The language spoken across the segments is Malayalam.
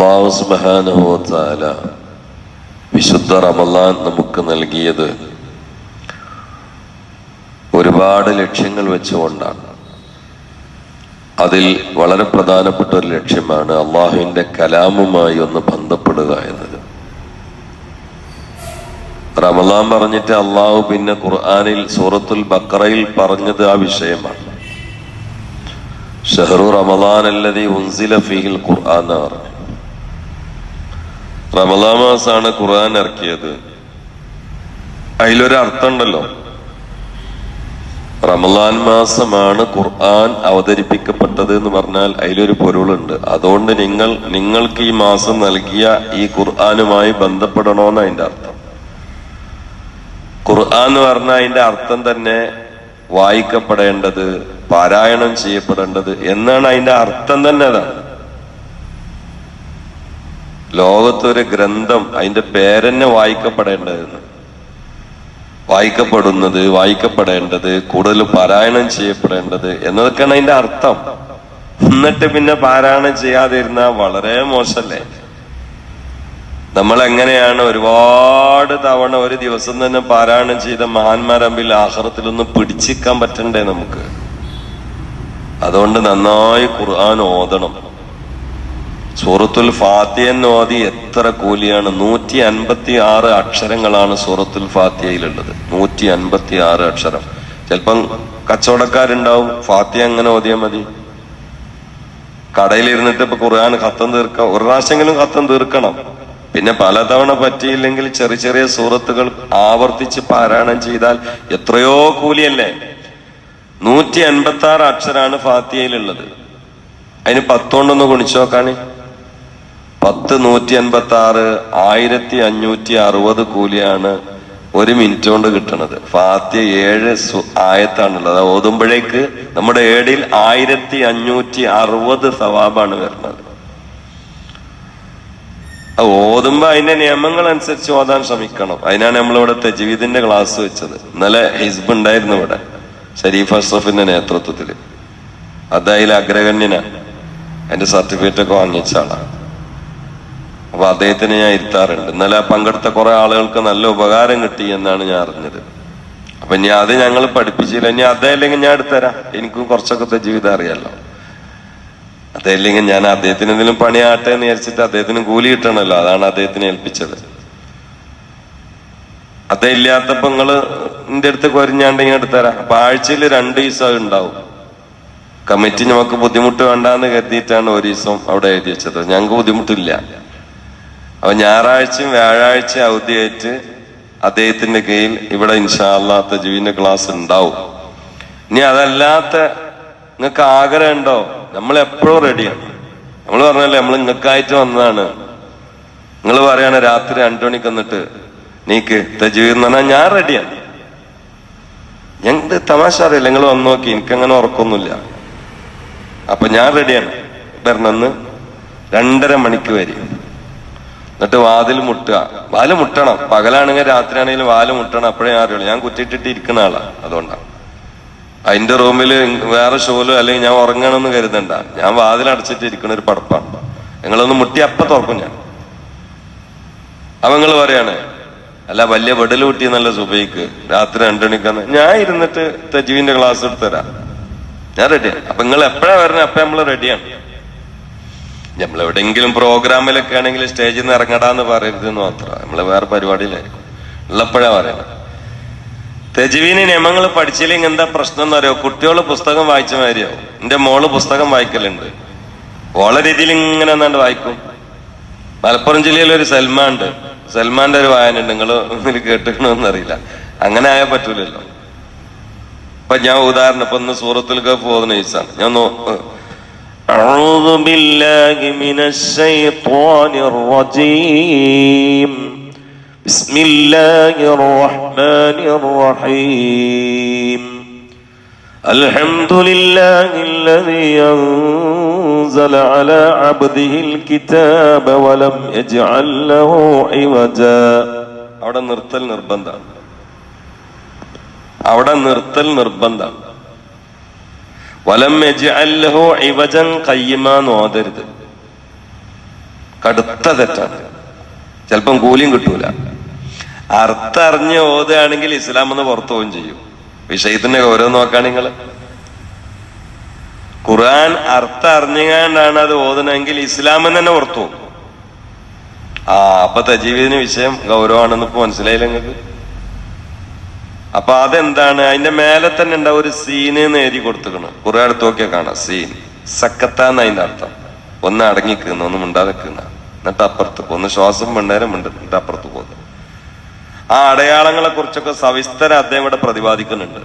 അള്ളാഹു സുബാനുഭവത്താല വിശുദ്ധ റമലാൻ നമുക്ക് നൽകിയത് ഒരുപാട് ലക്ഷ്യങ്ങൾ വെച്ചുകൊണ്ടാണ്. അതിൽ വളരെ പ്രധാനപ്പെട്ട ഒരു ലക്ഷ്യമാണ് അള്ളാഹുവിന്റെ കലാമുമായി ഒന്ന് ബന്ധപ്പെടുക എന്നത്. റമലാൻ പറഞ്ഞിട്ട് അള്ളാഹു പിന്നെ ഖുർആാനിൽ സൂറത്തുൽ ബക്കറയിൽ പറഞ്ഞത് ആ വിഷയമാണ്. ഷെഹറു റമലാൻ അല്ലതി ഉൻസില ഫീഹിൽ ഖുർആൻ പറഞ്ഞു. റമലാ മാസാണ് ഖുർആൻ ഇറക്കിയത്. അതിലൊരു അർത്ഥം ഉണ്ടല്ലോ റമലാൻ മാസമാണ് ഖുർആൻ അവതരിപ്പിക്കപ്പെട്ടത് എന്ന് പറഞ്ഞാൽ അതിലൊരു പൊരുളുണ്ട്. അതുകൊണ്ട് നിങ്ങൾ നിങ്ങൾക്ക് ഈ മാസം നൽകിയ ഈ ഖുർആനുമായി ബന്ധപ്പെടണോന്ന് അതിന്റെ അർത്ഥം. ഖുർആൻ എന്ന് പറഞ്ഞാൽ അതിന്റെ അർത്ഥം തന്നെ വായിക്കപ്പെടേണ്ടത് പാരായണം ചെയ്യപ്പെടേണ്ടത് എന്നാണ് അതിന്റെ അർത്ഥം തന്നെ അതാണ്. ലോകത്തൊരു ഗ്രന്ഥം അതിന്റെ പേരെന്നെ വായിക്കപ്പെടേണ്ടതെന്ന്. വായിക്കപ്പെടുന്നത് വായിക്കപ്പെടേണ്ടത് കൂടുതൽ പാരായണം ചെയ്യപ്പെടേണ്ടത് എന്നതൊക്കെയാണ് അതിന്റെ അർത്ഥം. എന്നിട്ട് പിന്നെ പാരായണം ചെയ്യാതിരുന്ന വളരെ മോശമല്ലേ നമ്മൾ എങ്ങനെയാണ് ഒരുപാട് തവണ ഒരു ദിവസം തന്നെ പാരായണം ചെയ്ത മഹാന്മാരമ്പിൽ ആഹ്റത്തിലൊന്നും പിടിച്ചിക്കാൻ പറ്റണ്ടേ നമുക്ക്? അതുകൊണ്ട് നന്നായി ഖുർആൻ ഓതണം. സൂറത്തുൽ ഫാത്തിയ ഓതി എത്ര കൂലിയാണ്? നൂറ്റി അൻപത്തി ആറ് അക്ഷരങ്ങളാണ് സൂറത്തുൽ ഫാത്തിയയിലുള്ളത് നൂറ്റി അൻപത്തി ആറ് അക്ഷരം. ചിലപ്പം കച്ചവടക്കാരുണ്ടാവും ഫാത്തിയ അങ്ങനെ ഓതിയാൽ മതി. കടയിലിരുന്നിട്ട് ഇപ്പൊ ഖുർആൻ ഖത്തം തീർക്കാം ഒരു പ്രാവശ്യമെങ്കിലും ഖത്തം തീർക്കണം. പിന്നെ പലതവണ പറ്റിയില്ലെങ്കിൽ ചെറിയ ചെറിയ സൂറത്തുകൾ ആവർത്തിച്ച് പാരായണം ചെയ്താൽ എത്രയോ കൂലിയല്ലേ? നൂറ്റി അൻപത്തി ആറ് അക്ഷരാണ് ഫാത്തിയയിലുള്ളത് അതിന് പത്തോണ്ടൊന്ന് ഗുണിച്ചു നോക്കാണ് പത്ത് നൂറ്റി അൻപത്തി ആറ് ആയിരത്തി അഞ്ഞൂറ്റി അറുപത് കൂലിയാണ് ഒരു മിനിറ്റ് കൊണ്ട് കിട്ടണത്. ഫാത്യ ഏഴ് ആയത്താണുള്ളത്. ഓതുമ്പോഴേക്ക് നമ്മുടെ ഏടിൽ ആയിരത്തി അഞ്ഞൂറ്റി അറുപത് സവാബാണ് വരുന്നത്. ഓതുമ്പോ അതിന്റെ നിയമങ്ങൾ അനുസരിച്ച് ഓതാൻ ശ്രമിക്കണം. അതിനാണ് നമ്മളിവിടെ തെജീവിദിന്റെ ക്ലാസ് വെച്ചത്. ഇന്നലെ ഹിസ്ബ് ഉണ്ടായിരുന്നു ഇവിടെ ഷരീഫ് അഷ്റഫിന്റെ നേതൃത്വത്തിൽ. അദ്ദേഹം അഗ്രഗണ്യനാണ് എന്റെ സർട്ടിഫിക്കറ്റ് ഒക്കെ വാങ്ങിച്ച ആളാണ് അപ്പൊ അദ്ദേഹത്തിന് ഞാൻ ഇരുത്താറുണ്ട്. ഇന്നലെ പങ്കെടുത്ത കുറെ ആളുകൾക്ക് നല്ല ഉപകാരം കിട്ടി എന്നാണ് ഞാൻ അറിഞ്ഞത്. അപ്പൊ ഇനി അത് ഞങ്ങൾ പഠിപ്പിച്ചില്ല. ഇനി അദ്ദേഹം ഇല്ലെങ്കിൽ ഞാൻ എടുത്തരാം എനിക്കും കുറച്ചൊക്കെ ജീവിതം അറിയാലോ. അദ്ദേഹം ഇല്ലെങ്കിൽ ഞാൻ അദ്ദേഹത്തിന് എന്തെങ്കിലും പണിയാട്ടെ എന്ന് വിചാരിച്ചിട്ട് അദ്ദേഹത്തിന് കൂലി കിട്ടണമല്ലോ. അതാണ് അദ്ദേഹത്തിന് ഏൽപ്പിച്ചത്. അദ്ദേഹം ഇല്ലാത്തപ്പോ നിങ്ങൾ എന്റെ അടുത്ത് കൊരിഞ്ഞാണ്ടെങ്കിൽ എടുത്തരാം അപ്പൊ ആഴ്ചയിൽ രണ്ട് ദിവസം ഉണ്ടാവും. കമ്മിറ്റി നമുക്ക് ബുദ്ധിമുട്ട് വേണ്ടാന്ന് കരുതിയിട്ടാണ് ഒരു ദിവസം അവിടെ എഴുതി വെച്ചത്. ഞങ്ങൾക്ക് ബുദ്ധിമുട്ടില്ല. അപ്പൊ ഞായറാഴ്ചയും വ്യാഴാഴ്ചയും അവധിയായിട്ട് അദ്ദേഹത്തിന്റെ കീഴിൽ ഇവിടെ ഇൻഷാല്ലാത്ത ജീവിന്റെ ക്ലാസ് ഉണ്ടാവും. ഇനി അതല്ലാത്ത നിങ്ങൾക്ക് ആഗ്രഹം ഉണ്ടോ? നമ്മൾ എപ്പോഴും റെഡിയാണ് നമ്മൾ പറഞ്ഞല്ലേ നമ്മൾ നിങ്ങൾക്കായിട്ട് വന്നതാണ്. നിങ്ങൾ പറയാണ് രാത്രി രണ്ടു മണിക്ക് വന്നിട്ട് നീക്ക് തജീവ് എന്ന് പറഞ്ഞാൽ ഞാൻ റെഡിയാണ് ഞങ്ങൾക്ക് തമാശ അറിയില്ല നിങ്ങൾ വന്നു നോക്കി എനിക്കങ്ങനെ ഉറക്കൊന്നുമില്ല. അപ്പൊ ഞാൻ റെഡിയാണ് വരണമെന്ന് രണ്ടര മണിക്ക് വരും. എന്നിട്ട് വാതിൽ മുട്ടുക. വാൽ മുട്ടണം. പകലാണെങ്കിൽ രാത്രിയാണെങ്കിലും വാൽ മുട്ടണം. അപ്പോഴേ അറിയുള്ളൂ. ഞാൻ കുറ്റിയിട്ടിട്ട് ഇരിക്കുന്ന ആളാണ് അതുകൊണ്ടാണ് അതിന്റെ റൂമിൽ വേറെ ഷോലോ അല്ലെങ്കിൽ ഞാൻ ഉറങ്ങണമെന്ന് കരുതണ്ട. ഞാൻ വാതിൽ അടച്ചിട്ട് ഇരിക്കുന്ന ഒരു പടപ്പാണ്. നിങ്ങളൊന്ന് മുട്ടി അപ്പ തുറക്കും ഞാൻ. അപ്പൊ നിങ്ങൾ പറയാണ് അല്ല വലിയ വെടൽ കുട്ടി നല്ല സുബൈക്ക്? രാത്രി രണ്ടുമണിക്കാന്ന് ഞാൻ ഇരുന്നിട്ട് തജീവിന്റെ ക്ലാസ് എടുത്തു തരാം. ഞാൻ റെഡിയാണ് അപ്പൊ നിങ്ങൾ എപ്പോഴാ വരണേ? അപ്പൊ നമ്മൾ റെഡിയാണ് നമ്മൾ എവിടെയെങ്കിലും പ്രോഗ്രാമിലൊക്കെ ആണെങ്കിൽ സ്റ്റേജിൽ നിന്ന് ഇറങ്ങടാന്ന് പറയരുതെന്ന് മാത്രം. നമ്മൾ വേറെ പരിപാടിയിലായിരിക്കും ഉള്ളപ്പോഴാ പറയണം തെജുവിന് നിയമങ്ങൾ പഠിച്ചില്ലെങ്കിൽ എന്താ പ്രശ്നം എന്ന് അറിയോ? കുട്ടികൾ പുസ്തകം വായിച്ച മാതിരിയാവും. എന്റെ മോൾ പുസ്തകം വായിക്കലുണ്ട്. ഓളെ രീതിയിൽ ഇങ്ങനെ എന്നാണ്ട് വായിക്കും. മലപ്പുറം ജില്ലയിൽ ഒരു സൽമാൻ ഉണ്ട് സൽമാന്റെ ഒരു വായന ഉണ്ട് നിങ്ങൾ ഇതിൽ കേട്ടിക്കണമെന്ന് അറിയില്ല. അങ്ങനെ ആയാൽ പറ്റൂലല്ലോ. ഇപ്പൊ ഞാൻ ഉദാഹരണം ഇപ്പൊ ഇന്ന് സൂറത്തിലൊക്കെ പോകുന്ന ഈസാണ് ഞാൻ أعوذ بالله من الشيطان الرجيم بسم الله الرحمن الرحيم الحمد لله الذي أنزل على عبده الكتاب ولم يجعل له عوجا അവിടെ നിർത്തൽ നിർബന്ധമാണ് അവിടെ നിർത്തൽ നിർബന്ധമാണ് വലം യജ്അൽ ലഹു ഇവജൻ ഖയ്യിമ എന്ന് ഓതരുത്. കടുത്ത തെറ്റാണ്. ചിലപ്പം കൂലിയും കിട്ടൂല. അർത്ഥം അറിഞ്ഞ് ഓതുകയാണെങ്കിൽ ഇസ്ലാം എന്ന് പുറത്തു പോവുകയും ചെയ്യും. വിഷയത്തിന്റെ ഗൗരവം നോക്കാണ് നിങ്ങൾ. ഖുർആൻ അർത്ഥം അറിഞ്ഞുകൊണ്ടാണ് അത് ഓതുന്നതെങ്കിൽ ഇസ്ലാമെന്ന് തന്നെ പുറത്തു ആ അപ്പൊ തജീവിദിന് വിഷയം ഗൗരവമാണെന്ന് ഇപ്പൊ മനസ്സിലായില്ല നിങ്ങൾക്ക്? അപ്പൊ അതെന്താണ്? അതിന്റെ മേലെ തന്നെ ഉണ്ടാവും ഒരു സീന് എഴുതി കൊടുത്തുക്കണം കുറെ അടുത്ത് നോക്കിയാൽ കാണാം. സീൻ സക്കത്താന്ന് അതിന്റെ അർത്ഥം. ഒന്ന് അടങ്ങിക്കുന്ന ഒന്ന് മിണ്ടാതെ മിണ്ടാതെക്കുന്ന എന്നിട്ട് അപ്പുറത്ത്. ഒന്ന് ശ്വാസം മിണ്ടേരം മിണ്ടിട്ട് അപ്പുറത്ത് പോകുന്നു. ആ അടയാളങ്ങളെ കുറിച്ചൊക്കെ സവിസ്തര അദ്ദേഹം ഇവിടെ പ്രതിപാദിക്കുന്നുണ്ട്.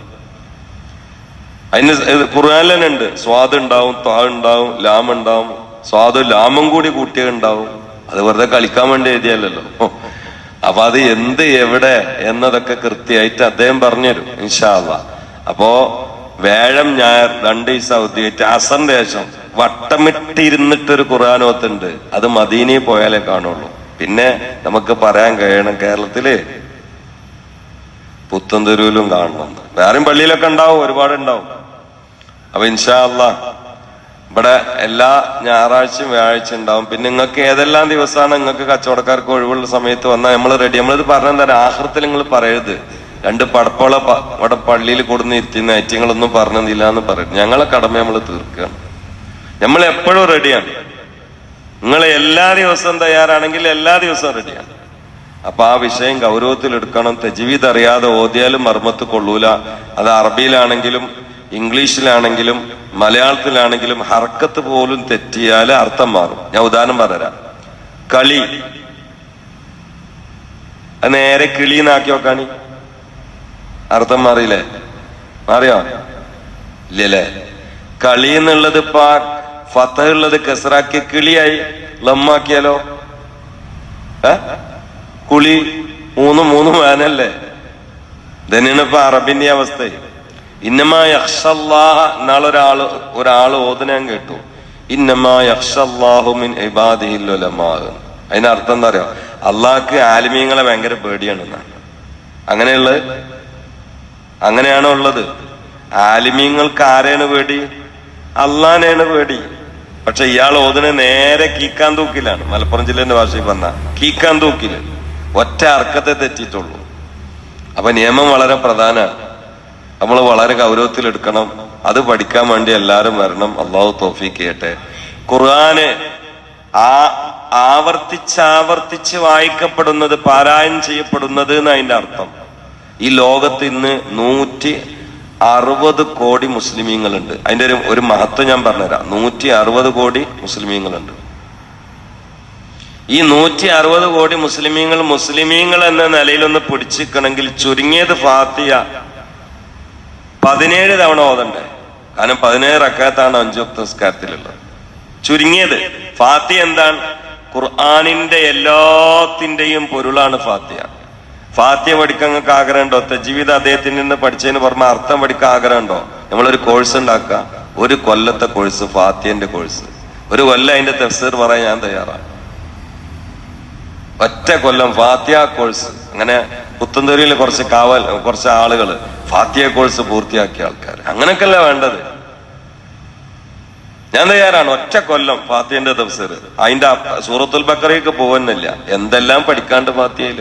അതിന് ഖുർആാനിൽ ഉണ്ട്. സ്വാദ് ഉണ്ടാവും താ ഉണ്ടാവും ലാം ഉണ്ടാവും. സ്വാദും ലാമും കൂടി കൂട്ടിയ ഉണ്ടാവും അത് വെറുതെ കളിക്കാൻ വേണ്ടി എഴുതിയല്ലോ അപ്പൊ അത് എന്ത് എവിടെ എന്നതൊക്കെ കൃത്യമായിട്ട് അദ്ദേഹം പറഞ്ഞുതരും ഇൻഷാല്ല അപ്പോ വേഴം ഞായർ രണ്ട് ദിവസം അവധിയായിട്ട് അസന്ദേശം വട്ടമിട്ടിരുന്നിട്ടൊരു ഖുറാനോത്തുണ്ട് അത് മദീനയിൽ പോയാലേ കാണുള്ളൂ. പിന്നെ നമുക്ക് പറയാൻ കഴിയണം കേരളത്തിൽ പുത്തൻതെരുവിലും കാണണം. വേറെയും പള്ളിയിലൊക്കെ ഉണ്ടാവും ഒരുപാട് ഉണ്ടാവും അപ്പൊ ഇൻഷാ ഇവിടെ എല്ലാ ഞായറാഴ്ചയും വ്യാഴാഴ്ച ഉണ്ടാവും. പിന്നെ നിങ്ങൾക്ക് ഏതെല്ലാം ദിവസമാണ് നിങ്ങൾക്ക് കച്ചവടക്കാർക്ക് ഒഴിവുള്ള സമയത്ത് വന്നാൽ നമ്മൾ റെഡി നമ്മളിത് പറഞ്ഞു തരാം ആഹൃത്തിൽ നിങ്ങൾ പറയരുത്. രണ്ട് പടപ്പോളെ ഇവിടെ പള്ളിയിൽ കൊടുന്ന് ഇരുത്തുന്ന ഐറ്റങ്ങളൊന്നും പറഞ്ഞില്ല എന്ന് പറയും ഞങ്ങളെ കടമ നമ്മൾ തീർക്കുകയാണ് നമ്മൾ എപ്പോഴും റെഡിയാണ് നിങ്ങൾ എല്ലാ ദിവസവും തയ്യാറാണെങ്കിൽ എല്ലാ ദിവസവും റെഡിയാണ് അപ്പൊ ആ വിഷയം ഗൗരവത്തിൽ എടുക്കണം. തജ്വീദ് അറിയാതെ ഓതിയാലും മർമ്മത്ത് കൊള്ളൂല. അത് അറബിയിലാണെങ്കിലും ഇംഗ്ലീഷിലാണെങ്കിലും മലയാളത്തിലാണെങ്കിലും ഹർക്കത്ത് പോലും തെറ്റിയാൽ അർത്ഥം മാറും. ഞാൻ ഉദാഹരണം പറഞ്ഞുതരാം. കളി. നേരെ കിളിന്നാക്കി നോക്കാണി. അർത്ഥം മാറിയില്ലേ? മാറിയോ? ഇല്ലല്ലേ? കളി എന്നുള്ളത് ഇപ്പൊ ഫത്ത ഉള്ളത് കെസറാക്കി കിളിയായി ലമ്മാക്കിയാലോ? ഏ? കുളി മൂന്ന് മൂന്ന് വേനല്ലേ? ഇതന്നെയാണ് ഇപ്പൊ അറബിന്റെ അവസ്ഥ. ഇന്നമാ അക്ഷല്ലാഹ നാളൊരാൾ ഒരാൾ ഒരാൾ ഓതനാൻ കേട്ടു. ഇന്നമായ അക്ഷല്ലാഹുമിൻ മിൻ അതിനർത്ഥം എന്താ അറിയോ? അള്ളാഹ്ക്ക് ആലിമീങ്ങളെ ഭയങ്കര പേടിയാണ് അങ്ങനെയുള്ള അങ്ങനെയാണോ ഉള്ളത്? ആലിമീങ്ങൾക്ക് ആരെയാണ് പേടി? അള്ളാനെയാണ് പേടി. പക്ഷെ ഇയാൾ ഓതിനെ നേരെ കീക്കാൻ തൂക്കിലാണ് മലപ്പുറം ജില്ലേന്റെ ഭാഷയിൽ വന്ന കീക്കാൻ തൂക്കിൽ ഒറ്റ അർക്കത്തെ തെറ്റിയിട്ടുള്ളൂ. അപ്പൊ നിയമം വളരെ പ്രധാനമാണ് നമ്മൾ വളരെ ഗൗരവത്തിൽ എടുക്കണം അത് പഠിക്കാൻ വേണ്ടി എല്ലാവരും വരണം. അള്ളാഹു തോഫീക്ക് ചെയ്യട്ടെ. ഖുർആന് ആ ആവർത്തിച്ചാവർത്തിച്ച് വായിക്കപ്പെടുന്നത് പാരായണം ചെയ്യപ്പെടുന്നത് എന്ന് അതിന്റെ അർത്ഥം. ഈ ലോകത്ത് ഇന്ന് നൂറ്റി അറുപത് കോടി മുസ്ലിമീങ്ങളുണ്ട്. അതിന്റെ ഒരു ഒരു മഹത്വം ഞാൻ പറഞ്ഞുതരാം. നൂറ്റി അറുപത് കോടി മുസ്ലിമീങ്ങളുണ്ട്. ഈ നൂറ്റി അറുപത് കോടി മുസ്ലിമീങ്ങൾ മുസ്ലിമീങ്ങൾ എന്ന നിലയിലൊന്ന് പിടിച്ചിക്കണമെങ്കിൽ ചുരുങ്ങിയത് ഫാത്തിയ പതിനേഴ് തവണ ഓതണ്ടേ? കാരണം പതിനേഴ് റക്കാത്താണ് അഞ്ചു നിസ്കാരത്തിലുള്ളത്. ചുരുങ്ങിയത് ഫാത്തി എന്താണ്? ഖുർആാനിന്റെ എല്ലാത്തിന്റെയും പൊരുളാണ് ഫാത്തിയ ഫാത്തിയ പഠിക്കാൻ നിങ്ങൾക്ക് ആഗ്രഹമുണ്ടോ? ജീവിത അദ്ദേഹത്തിൽ നിന്ന് പഠിച്ചതിന് പറഞ്ഞ അർത്ഥം പഠിക്കാൻ ആഗ്രഹമുണ്ടോ? നമ്മളൊരു കോഴ്സ് ഉണ്ടാക്കുക. ഒരു കൊല്ലത്തെ കോഴ്സ് ഫാത്തിയന്റെ കോഴ്സ് ഒരു കൊല്ലം അതിന്റെ തെഫ്സീർ പറയാൻ ഞാൻ തയ്യാറാണ്. ഒറ്റ കൊല്ലം ഫാത്തിയ കോഴ്സ് അങ്ങനെ പുത്തന്തൂരിൽ കുറച്ച് കാവൽ കുറച്ച് ആളുകൾ ഫാത്തിയ കോഴ്സ് പൂർത്തിയാക്കിയ ആൾക്കാർ അങ്ങനൊക്കെയല്ല വേണ്ടത്? ഞാൻ തയ്യാറാണ്. ഒറ്റ കൊല്ലം ഫാത്തിയന്റെ തഫ്സീർ. അതിന്റെ സൂറത്തുൽ ബക്കറയൊക്കെ പോകുന്നില്ല എന്തെല്ലാം പഠിക്കാണ്ട് ഫാത്തിയയിൽ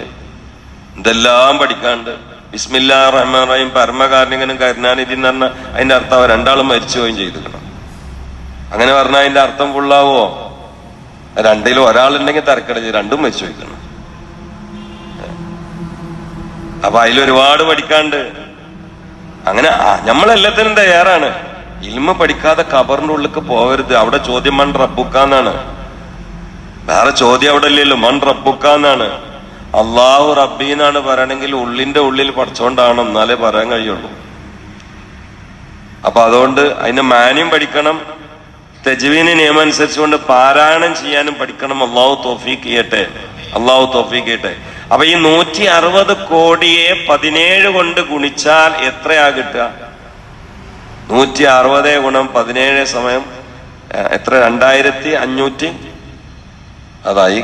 എന്തെല്ലാം പഠിക്കാണ്ട്? ബിസ്മില്ലാ റഹ്മാൻ റഹീം പരമകാരണികനും കരുണാനിധി എന്ന് പറഞ്ഞ അതിന്റെ അർത്ഥം അവർ രണ്ടാളും മരിച്ചു പോവുകയും ചെയ്തിരിക്കണം. അങ്ങനെ പറഞ്ഞാൽ അതിന്റെ അർത്ഥം ഫുള്ളാവോ രണ്ടിലും ഒരാളുണ്ടെങ്കിൽ തിരക്കടിച്ച് രണ്ടും മരിച്ചു വയ്ക്കണം അപ്പൊ അതിൽ ഒരുപാട് പഠിക്കാണ്ട്. അങ്ങനെ നമ്മളെല്ലാത്തിനും തയ്യാറാണ്. ഇൽമ പഠിക്കാതെ കബറിന്റെ ഉള്ളിലേക്ക് പോകരുത്. അവിടെ ചോദ്യം മൺ റബ്ബുക്കാന്നാണ്. വേറെ ചോദ്യം അവിടെ ഇല്ലല്ലോ. മൺ റബ്ബുക്കാന്നാണ്. അള്ളാഹു റബ്ബി എന്നാണ് പറയണമെങ്കിൽ ഉള്ളിന്റെ ഉള്ളിൽ പഠിച്ചോണ്ടാണ് എന്നാലേ പറയാൻ കഴിയുള്ളൂ. അപ്പൊ അതുകൊണ്ട് അതിന്റെ മാന്യം പഠിക്കണം. തെജുവിന് നിയമം അനുസരിച്ചുകൊണ്ട് പാരായണം ചെയ്യാനും പഠിക്കണം. അള്ളാഹു തോഫീക്ക് ചെയ്യട്ടെ. അള്ളാഹു തോഫിക്കട്ടെ അപ്പൊ ഈ നൂറ്റി അറുപത് കോടിയെ പതിനേഴ് കൊണ്ട് ഗുണിച്ചാൽ എത്രയാ കിട്ടുക? നൂറ്റി അറുപത് ഗുണം പതിനേഴ് സമയം എത്ര? രണ്ടായിരത്തി അഞ്ഞൂറ്റി? അതായി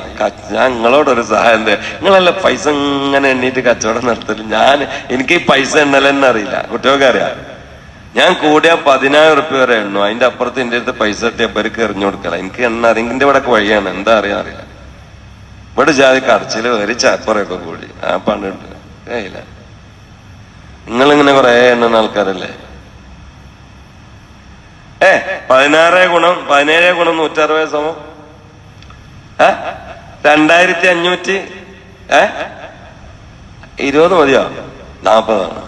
ഞാൻ നിങ്ങളോടൊരു സഹായം തരാം നിങ്ങളല്ല പൈസ ഇങ്ങനെ എണ്ണീട്ട് കച്ചവടം നടത്തൽ? ഞാൻ എനിക്ക് ഈ പൈസ എണ്ണലെന്നെ അറിയില്ല. കുട്ടികൾക്ക് അറിയാം. ഞാൻ കൂടിയ പതിനായിരം ഉറുപ്പ്യ വരെ എണ്ണു. അതിന്റെ അപ്പുറത്ത് എന്റെ അടുത്ത് പൈസ കിട്ടിയ പേർക്ക് എറിഞ്ഞു കൊടുക്കല. എനിക്ക് എണ്ണ അറിയിന്റെ ഇവിടെ വഴിയാണ്. എന്താ അറിയാൻ അറിയില്ല. ഇവിടെ ജാതി കടച്ചിൽ ഒരു ചപ്പറൊക്കെ കൂടി. ആ പണ്ടുണ്ട് കഴിയില്ല നിങ്ങളിങ്ങനെ കുറെ എണ്ണുന്ന ആൾക്കാരല്ലേ? ഏ പതിനാറ് ഗുണം പതിനേഴ് ഗുണം നൂറ്ററുപത് സമം. ഏ രണ്ടായിരത്തി അഞ്ഞൂറ്റി ഏ ഇരുപത് മതിയോ? നാൽപ്പതാണ്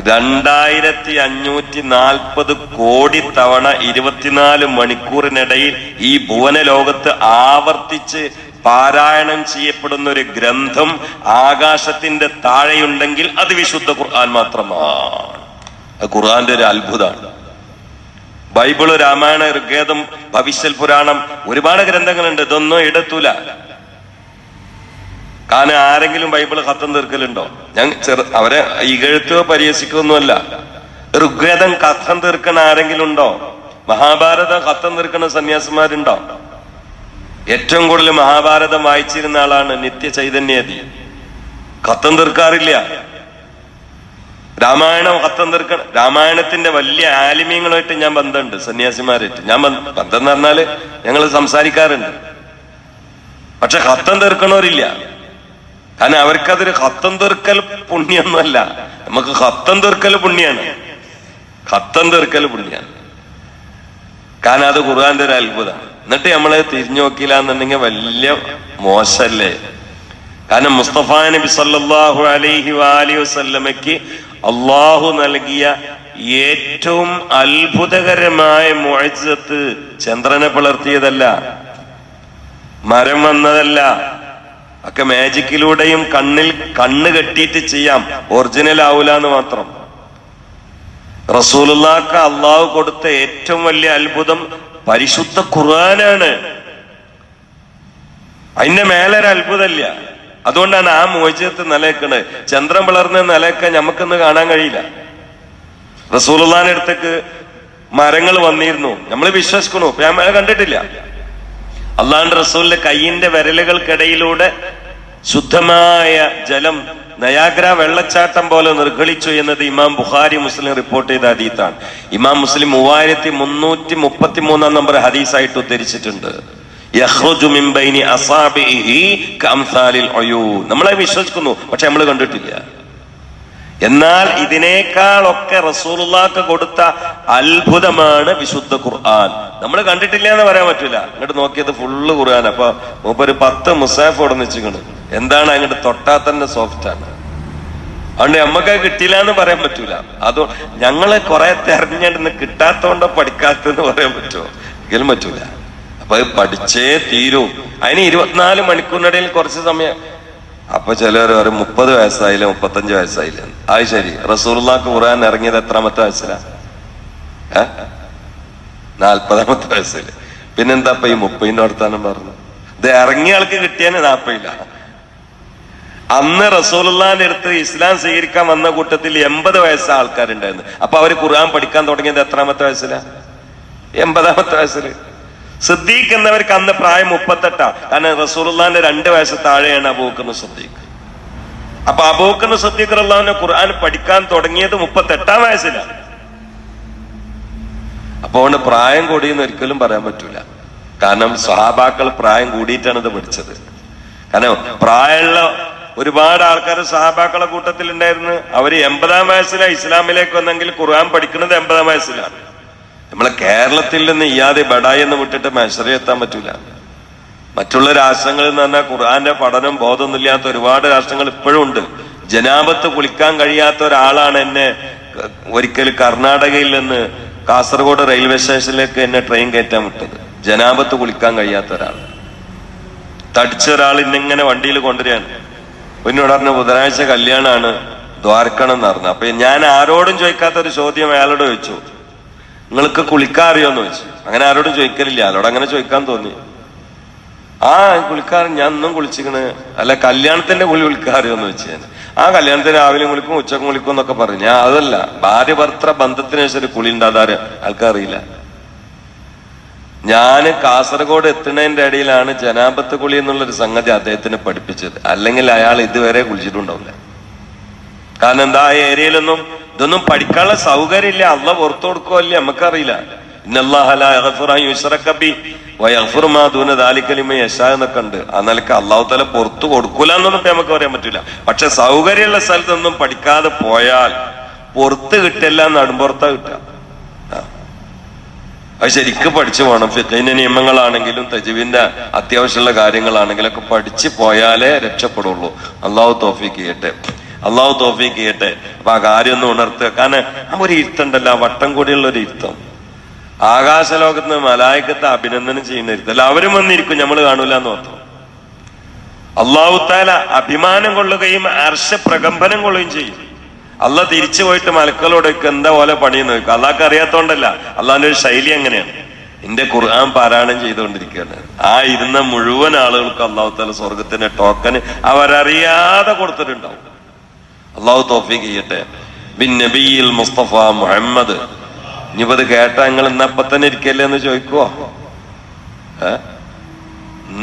രണ്ടായിരത്തി അഞ്ഞൂറ്റി നാൽപ്പത് കോടി തവണ ഇരുപത്തിനാല് മണിക്കൂറിനിടയിൽ ഈ ഭുവന ലോകത്ത് ആവർത്തിച്ച് പാരായണം ചെയ്യപ്പെടുന്ന ഒരു ഗ്രന്ഥം ആകാശത്തിന്റെ താഴെയുണ്ടെങ്കിൽ അത് വിശുദ്ധ ഖുർആൻ മാത്രമാണ്. ഖുർആന്റെ ഒരു അത്ഭുതമാണ്. ബൈബിൾ രാമായണ ഋഗ്വേദം ഭവിഷ്യൽ പുരാണം ഒരുപാട് ഗ്രന്ഥങ്ങളുണ്ട്. ഇതൊന്നും എടുത്തൂല. കാരണം ആരെങ്കിലും ബൈബിൾ കത്തം തീർക്കലുണ്ടോ? ഞാൻ ചെറു അവരെ ഇകഴ്ത്തുകയോ പരിഹസിക്കുകയൊന്നുമല്ല ഋഗ്വേദം കത്തം തീർക്കണ ആരെങ്കിലും ഉണ്ടോ? മഹാഭാരതം കത്തം തീർക്കണ സന്യാസിമാരുണ്ടോ? ഏറ്റവും കൂടുതൽ മഹാഭാരതം വായിച്ചിരുന്ന ആളാണ് നിത്യ ചൈതന്യതി കത്തം തീർക്കാറില്ല. രാമായണം കത്തം തീർക്കണം രാമായണത്തിന്റെ വലിയ ആലിമ്യങ്ങളുമായിട്ട് ഞാൻ ബന്ധമുണ്ട് സന്യാസിമാരായിട്ട്. ഞാൻ ബന്ധം എന്ന് പറഞ്ഞാൽ ഞങ്ങൾ സംസാരിക്കാറുണ്ട്. പക്ഷെ കത്തം തീർക്കണവരില്ല. കാരണം അവർക്കതൊരു ഹത്തം തീർക്കൽ പുണ്യൊന്നുമല്ല. നമുക്ക് ഹത്തം തീർക്കൽ പുണ്യാണ്. ഹത്തം തീർക്കൽ പുണ്യാണ്. കാരണം അത് ഖുർആന്റെ ഒരു അത്ഭുതമാണ് എന്നിട്ട് നമ്മളെ തിരിഞ്ഞു നോക്കിയില്ല എന്നുണ്ടെങ്കിൽ വലിയ മോശല്ലേ കാരണം മുസ്തഫ നബി സല്ലാഹു അലൈഹി വാലി വസല്ലമയ്ക്ക് അള്ളാഹു നൽകിയ ഏറ്റവും അത്ഭുതകരമായ മുഴജത്ത് ചന്ദ്രനെ പിളർത്തിയതല്ല മരം വന്നതല്ല. ഒക്കെ മാജിക്കിലൂടെയും കണ്ണിൽ കണ്ണ് കെട്ടിയിട്ട് ചെയ്യാം. ഒറിജിനൽ ആവൂല എന്ന് മാത്രം. റസൂലുള്ളാക്ക് അള്ളാഹു കൊടുത്ത ഏറ്റവും വലിയ അത്ഭുതം പരിശുദ്ധ ഖുർആനാണ്. അതിന്റെ മേലൊരു അത്ഭുതമില്ല. അതുകൊണ്ടാണ് ആ മോചത്ത് നിലനിൽക്കുന്നത് ചന്ദ്രൻ പിളർന്ന് നിലയൊക്കെ നമുക്കൊന്ന് കാണാൻ കഴിയില്ല. റസൂലുള്ളാന്റെ അടുത്തേക്ക് മരങ്ങൾ വന്നിരുന്നു. നമ്മൾ വിശ്വസിക്കണു ഞാൻ കണ്ടിട്ടില്ല. അള്ളാന്റെ റസൂലിന്റെ കയ്യിന്റെ വിരലുകൾക്കിടയിലൂടെ ശുദ്ധമായ ജലം നയാഗ്ര വെള്ളച്ചാട്ടം പോലെ നിർഗളിച്ചു എന്നത് ഇമാം ബുഖാരി മുസ്ലിം റിപ്പോർട്ട് ചെയ്ത ഹദീത്താണ്. ഇമാം മുസ്ലിം മൂവായിരത്തി മുന്നൂറ്റി മുപ്പത്തി മൂന്നാം നമ്പർ ഹദീസായിട്ട് ഉദ്ധരിച്ചിട്ടുണ്ട്. നമ്മളെ വിശ്വസിക്കുന്നു പക്ഷെ നമ്മൾ കണ്ടിട്ടില്ല. എന്നാൽ ഇതിനേക്കാളൊക്കെ റസൂലുള്ളാക്ക് കൊടുത്ത അത്ഭുതമാണ് വിശുദ്ധ ഖുർആൻ. നമ്മൾ കണ്ടിട്ടില്ല എന്ന് പറയാൻ പറ്റില്ല. അങ്ങോട്ട് നോക്കിയത് ഫുള്ള് ഖുർആൻ അപ്പൊ മൂപ്പര് പത്ത് മുസാഫ് ഇവിടെ വെച്ചിട്ടുണ്ട് എന്താണ് അങ്ങോട്ട് തൊട്ടാ തന്നെ സോഫ്റ്റ് ആണ്. അതുകൊണ്ട് നമ്മക്ക് കിട്ടില്ല എന്ന് പറയാൻ പറ്റൂല. അത് ഞങ്ങൾ കുറെ തെരഞ്ഞെടുന്ന് കിട്ടാത്തോണ്ടോ പഠിക്കാത്തെന്ന് പറയാൻ പറ്റുമോ? ഒരിക്കലും പറ്റൂല. അപ്പൊ അത് പഠിച്ചേ തീരൂ. അതിന് ഇരുപത്തിനാല് മണിക്കൂറിനിടയിൽ കുറച്ച് സമയം അപ്പൊ ചിലർ പറയും മുപ്പത് വയസ്സായില്ല മുപ്പത്തഞ്ച് വയസ്സായില്ല? അത് ശരി. റസൂർലാക്ക് ഖുർആൻ ഇറങ്ങിയത് എത്രാമത്തെ വയസ്സിലാ? നാൽപ്പതാമത്തെ വയസ്സിൽ. പിന്നെന്താ ഈ മുപ്പതിന്റെ വർത്താനം പറഞ്ഞു ഇത് ഇറങ്ങിയ ആൾക്ക് കിട്ടിയാൽ നാപ്പയില്ല. അന്ന് റസൂലുള്ളാന്റെ അടുത്ത് ഇസ്ലാം സ്വീകരിക്കാൻ വന്ന കൂട്ടത്തിൽ എൺപത് വയസ്സ ആൾക്കാരുണ്ടായിരുന്നു. അപ്പൊ അവർ ഖുർആൻ പഠിക്കാൻ തുടങ്ങിയത് എത്രാമത്തെ വയസ്സിലാ? എൺപതാമത്തെ വയസ്സിൽ. സിദ്ദീഖ് എന്നവർക്ക് അന്ന് പ്രായം മുപ്പത്തെട്ടാ. കാരണം റസൂലുള്ളാന്റെ രണ്ട് വയസ്സ് താഴെയാണ് അബൂക്കുന്ന സിദ്ദീഖ്. അപ്പൊ അബൂക്കുന്ന സിദ്ദീഖ് അള്ളാഹുവിനെ ഖുർആൻ പഠിക്കാൻ തുടങ്ങിയത് മുപ്പത്തെട്ടാം വയസ്സിലാണ് അപ്പൊ അതുകൊണ്ട് പ്രായം കൂടിയെന്ന് ഒരിക്കലും പറയാൻ പറ്റൂല. കാരണം സഹാബാക്കൾ പ്രായം കൂടിയിട്ടാണ് ഇത് പഠിച്ചത്. കാരണം പ്രായമുള്ള ഒരുപാട് ആൾക്കാർ സഹാബാക്കളുടെ കൂട്ടത്തിൽ ഉണ്ടായിരുന്നു അവർ എൺപതാം വയസ്സിലാണ് ഇസ്ലാമിലേക്ക് വന്നെങ്കിൽ ഖുർആൻ പഠിക്കുന്നത് എൺപതാം വയസ്സിലാണ്. നമ്മളെ കേരളത്തിൽ നിന്ന് ഇയാതെ ബഡായി എന്ന് വിട്ടിട്ട് മെഷറി എത്താൻ പറ്റൂല. മറ്റുള്ള രാഷ്ട്രങ്ങളിൽ നിന്ന് പറഞ്ഞാൽ ഖുർആന്റെ പഠനം ബോധമൊന്നുമില്ലാത്ത ഒരുപാട് രാഷ്ട്രങ്ങൾ ഇപ്പോഴും ഉണ്ട്. ജനാപത്ത് കുളിക്കാൻ കഴിയാത്ത ഒരാളാണ് എന്നെ ഒരിക്കൽ കർണാടകയിൽ നിന്ന് കാസർഗോഡ് റെയിൽവേ സ്റ്റേഷനിലേക്ക് എന്നെ ട്രെയിൻ കയറ്റാൻ വിട്ടത്. ജനാപത്ത് കുളിക്കാൻ കഴിയാത്ത ഒരാൾ. തടിച്ച ഒരാൾ ഇന്നിങ്ങനെ വണ്ടിയിൽ കൊണ്ടുവരികയാണ്. പിന്നോട് പറഞ്ഞു ബുധനാഴ്ച കല്യാണമാണ് ദ്വാരക്കണം എന്ന് പറഞ്ഞു. അപ്പൊ ഞാൻ ആരോടും ചോദിക്കാത്ത ഒരു ചോദ്യം അയാളോട് ചോദിച്ചു. നിങ്ങൾക്ക് കുളിക്കാൻ അറിയോന്ന് ചോദിച്ചു. അങ്ങനെ ആരോടും ചോദിക്കലില്ല. അതോടെ അങ്ങനെ ചോദിക്കാൻ തോന്നി. ആ കുളിക്കാരൻ ഞാൻ ഒന്നും കുളിച്ചിക്കണ്. അല്ല കല്യാണത്തിന്റെ കുളി കുളിക്കാൻ അറിയോന്ന് വെച്ച് ഞാൻ. ആ കല്യാണത്തിന് രാവിലെ കുളിക്കും ഉച്ചക്കും കുളിക്കും എന്നൊക്കെ പറഞ്ഞു. ഞാൻ അതല്ല ഭാര്യ ഭർത്തൃ ബന്ധത്തിന് ശേഷം ഒരു കുളി ഉണ്ടാകാറ് ആൾക്കറിയില്ല ഞാൻ കാസർഗോഡ് എത്തുന്നതിന്റെ ഇടയിലാണ് ജനാപത്ത് കുളി എന്നുള്ളൊരു സംഗതി അദ്ദേഹത്തിന് പഠിപ്പിച്ചത്. അല്ലെങ്കിൽ അയാൾ ഇതുവരെ കുളിച്ചിട്ടുണ്ടാവില്ല. കാരണം എന്താ ആ ഏരിയയിലൊന്നും ഇതൊന്നും പഠിക്കാനുള്ള സൗകര്യമില്ല. അല്ല പുറത്തു കൊടുക്കുമല്ലേ നമുക്കറിയില്ല. എന്നൊക്കെ ആ നിലയ്ക്ക് അള്ളാഹു തല പുറത്തു കൊടുക്കൂല എന്നൊന്നും നമുക്ക് പറയാൻ പറ്റില്ല പക്ഷെ സൗകര്യമുള്ള സ്ഥലത്തൊന്നും പഠിക്കാതെ പോയാൽ പുറത്ത് കിട്ടില്ല നടുമ്പുറത്താ കിട്ടുക. ആ. അത് ശരിക്കും പഠിച്ചു പോകണം ഫിഖിന്റെ നിയമങ്ങളാണെങ്കിലും തജുവിന്റെ അത്യാവശ്യമുള്ള കാര്യങ്ങളാണെങ്കിലും ഒക്കെ പഠിച്ചു പോയാലേ രക്ഷപ്പെടുള്ളൂ. അള്ളാഹു തോഫിക്ക് ചെയ്യട്ടെ. അള്ളാഹു തോഫീക്ക് ചെയ്യട്ടെ. അപ്പൊ ആ കാര്യം ഒന്ന് ഉണർത്തുക. കാരണം ആ ഒരു ഇരുത്തുണ്ടല്ലോ വട്ടം കൂടിയുള്ള ഒരു ഇരുത്തം. ആകാശലോകത്ത് നിന്ന് മലായക്കത്തെ അഭിനന്ദനം ചെയ്യുന്ന ഇരുത്തല്ല അവരും വന്നിരിക്കും നമ്മൾ കാണൂല എന്ന് ഓർത്തു അള്ളാഹു താല അഭിമാനം കൊള്ളുകയും അർഷ പ്രകമ്പനം കൊള്ളുകയും ചെയ്യും. അല്ല തിരിച്ചു പോയിട്ട് മലക്കളോടൊക്കെ എന്താ പോലെ പണിയെന്ന്? നോക്കും അള്ളാഹ്ക്ക് അറിയാത്തോണ്ടല്ല. അള്ളാഹിന്റെ ഒരു ശൈലി അങ്ങനെയാണ്. എന്റെ ഖുർആൻ പാരായണം ചെയ്തുകൊണ്ടിരിക്കുകയാണ്. ആ ഇരുന്ന മുഴുവൻ ആളുകൾക്ക് അള്ളാഹു താല സ്വർഗത്തിന്റെ ടോക്കന് അവരറിയാതെ കൊടുത്തിട്ടുണ്ടാവും. അള്ളാഹു തോഫീക്ക് ചെയ്യട്ടെ. ബിൻ നബിയിൽ മുസ്തഫ മുഹമ്മദ്. ഇനിയിപ്പോ ഇത് കേട്ടാ നിങ്ങൾ ഇന്നപ്പൊ തന്നെ ഇരിക്കല്ലേ എന്ന് ചോദിക്കുവോ?